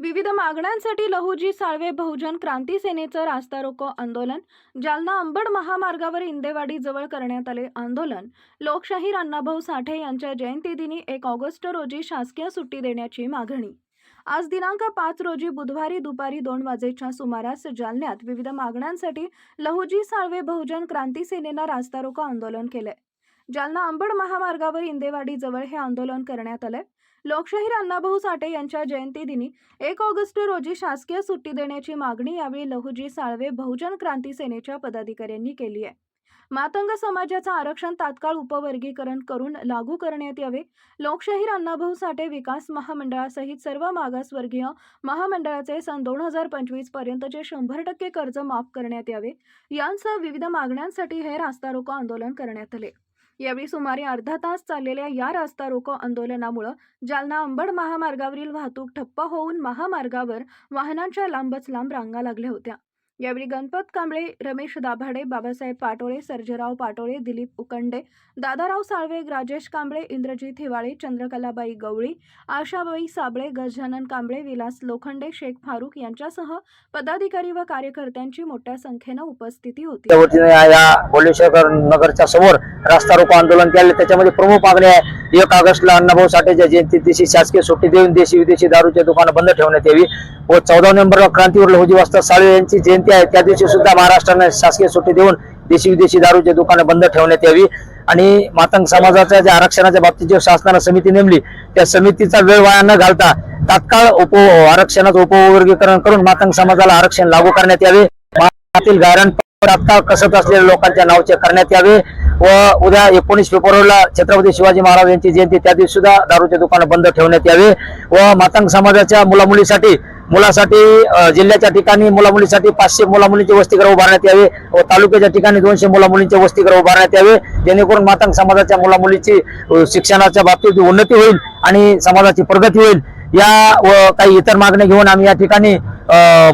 विविध मागण्यांसाठी लहुजी साळवे बहुजन क्रांती सेनेचं रास्ता रोको आंदोलन जालना अंबड महामार्गावर इंदेवाडी जवळ करण्यात आले आंदोलन. लोकशाहीर अण्णाभाऊ साठे यांच्या जयंतीदिनी एक ऑगस्ट रोजी शासकीय सुट्टी देण्याची मागणी. आज दिनांक पाच रोजी बुधवारी दुपारी दोन वाजेच्या सुमारास जालन्यात विविध मागण्यांसाठी लहुजी साळवे बहुजन क्रांती सेनेनं रास्ता रोको आंदोलन केले जालना अंबड महामार्गावर इंदेवाडी जवळ हे आंदोलन करण्यात आलंय. लोकशाहीर अण्णाभाऊ साठे यांच्या जयंतीदिनी एक ऑगस्ट रोजी शासकीय सुट्टी देण्याची मागणी यावेळी लहुजी साळवे बहुजन क्रांती सेनेच्या पदाधिकाऱ्यांनी केली आहे. मातंग समाजाचं आरक्षण तात्काळ उपवर्गीकरण करून लागू करण्यात यावे. लोकशाहीर अण्णाभाऊ साठे विकास महामंडळासहित सर्व मागासवर्गीय महामंडळाचे सन दोन हजार पंचवीस पर्यंतचे शंभर टक्के कर्ज माफ करण्यात यावे. यांसह विविध मागण्यांसाठी हे रास्ता रोको आंदोलन करण्यात आले. यावेळी सुमारे अर्धा तास चाललेल्या या रास्ता रोको आंदोलनामुळे जालना अंबड महामार्गावरील वाहतूक ठप्प होऊन महामार्गावर वाहनांच्या लांबच लांब रांगा लागल्या होत्या. यावेळी गणपत कांबळे रमेश दाभाडे बाबासाहेब पाटोळे सर्जेराव पाटोळे दिलीप उकंडे दादाराव साळवे राजेश कांबळे इंद्रजीत हिवाळे चंद्रकलाबाई गवळी आशाबाई साबळे गजानन कांबळे विलास लोखंडे शेख फारुख यांच्यासह पदाधिकारी व कार्यकर्त्यांची मोठ्या संख्येनं उपस्थिती होती. या- या भोलेश्वर नगरच्या समोर रास्ता रोको आंदोलन केले. त्याच्यामध्ये प्रमुख मागणी आहे एक ऑगस्टला अण्णाभाऊ साठेच्या जयंती दिवशी शासकीय सुट्टी देऊन देशी विदेशी दारूचे दुकानं बंद ठेवण्यात यावी. व चौदा नोव्हेंबरला क्रांतीवर लहुजी वाजता साळे यांची जयंती आहे. त्या दिवशी सुद्धा महाराष्ट्राने शासकीय सुट्टी देऊन देशी विदेशी दारूचे दुकानं बंद ठेवण्यात यावी. आणि मातंग समाजाच्या ज्या आरक्षणाच्या बाबतीत जी शासनानं समिती नेमली त्या समितीचा वेळ वाया न घालता तात्काळ उप आरक्षणाचं उपवर्गीकरण करून मातंग समाजाला आरक्षण लागू करण्यात यावे. गायरान तात्काळ कसत असलेल्या लोकांच्या नावचे करण्यात यावे व उद्या एकोणीस फेब्रुवारीला छत्रपती शिवाजी महाराज यांची जयंती त्या दिवशी सुद्धा दारूचे दुकानं बंद ठेवण्यात यावे व मातंग समाजाच्या मुलामुलीसाठी मुलासाठी जिल्ह्याच्या ठिकाणी मुलामुलीसाठी पाचशे मुलामुलींचे वसतिगृह उभारण्यात यावे व तालुक्याच्या ठिकाणी दोनशे मुलामुलींचे वसतीगृह उभारण्यात यावे. जेणेकरून मातंग समाजाच्या मुलामुलीची शिक्षणाच्या बाबतीत उन्नती होईल आणि समाजाची प्रगती होईल. या व काही इतर मागण्या घेऊन आम्ही या ठिकाणी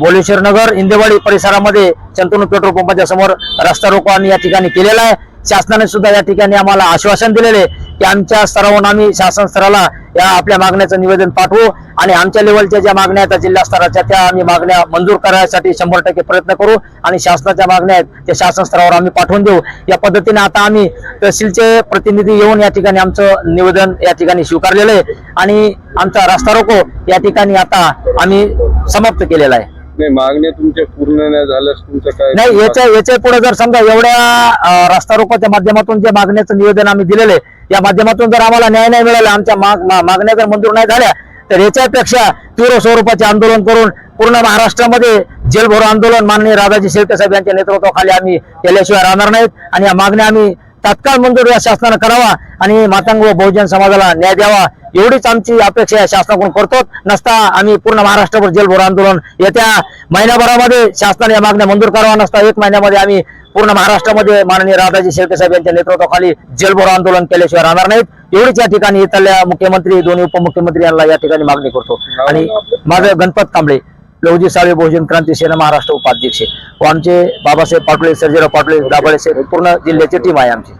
भोलेश्वर नगर इंदेवाडी परिसरामध्ये चंतनू पेट्रोल पंपाच्या समोर रस्ता रोको आम्ही या ठिकाणी केलेला आहे. शासनाने सुद्धा या ठिकाणी आम्हाला आश्वासन दिलेले आहे. की आमच्या स्तरावरून आम्ही शासन स्तराला या आपल्या मागण्याचं निवेदन पाठवू आणि आमच्या लेवलच्या ज्या मागण्या आहेत त्या जिल्हा स्तराच्या त्या आम्ही मागण्या मंजूर करण्यासाठी शंभर टक्के प्रयत्न करू आणि शासनाच्या मागण्या आहेत त्या शासन स्तरावर आम्ही पाठवून देऊ. या पद्धतीने आता आम्ही तहसीलचे प्रतिनिधी येऊन या ठिकाणी आमचं निवेदन या ठिकाणी स्वीकारलेलं आहे आणि आमचा रस्ता रोको या ठिकाणी आता आम्ही समाप्त केलेला आहे. नाही मागण्या तुमच्या पूर्ण नाही झाल्यास तुमचं काय? नाही याच्या याच्यापुढे जर समजा एवढ्या रस्ता रोकोच्या माध्यमातून जे मागण्याचं निवेदन आम्ही दिलेलं आहे या माध्यमातून जर आम्हाला न्याय नाही मिळाला आमच्या माग- मा- मागण्या जर मंजूर नाही झाल्या तर याच्यापेक्षा तीव्र स्वरूपाचे आंदोलन करून पूर्ण महाराष्ट्रामध्ये जेलभरो आंदोलन माननीय राजाजी शेळके साहेब यांच्या नेतृत्वाखाली आम्ही केल्याशिवाय राहणार नाहीत. आणि या मागण्या आम्ही तात्काळ मंजूर या शासनानं करावा आणि मातंग व बहुजन समाजाला न्याय द्यावा. एवढीच आमची अपेक्षा शासनाकडून करतो. नसता आम्ही पूर्ण महाराष्ट्रभर जेलभोर आंदोलन येत्या महिन्याभरामध्ये शासनाने या मागण्या मंजूर करावा. नसता एक महिन्यामध्ये आम्ही पूर्ण महाराष्ट्रामध्ये माननीय राधाजी शेळके साहेब यांच्या नेतृत्वाखाली जेलभोर आंदोलन केल्याशिवाय राहणार नाहीत. एवढीच या ठिकाणी इथल्या मुख्यमंत्री दोन्ही उपमुख्यमंत्री यांना या ठिकाणी मागणी करतो. आणि माझं गणपत कांबळे लहुजी साळे बहुजन क्रांती सेना महाराष्ट्र उपाध्यक्ष. व आमचे बाबासाहेब पाटोळे सर्जेराव पाटोळे दाभाळे पूर्ण जिल्ह्याची टीम आहे आमची.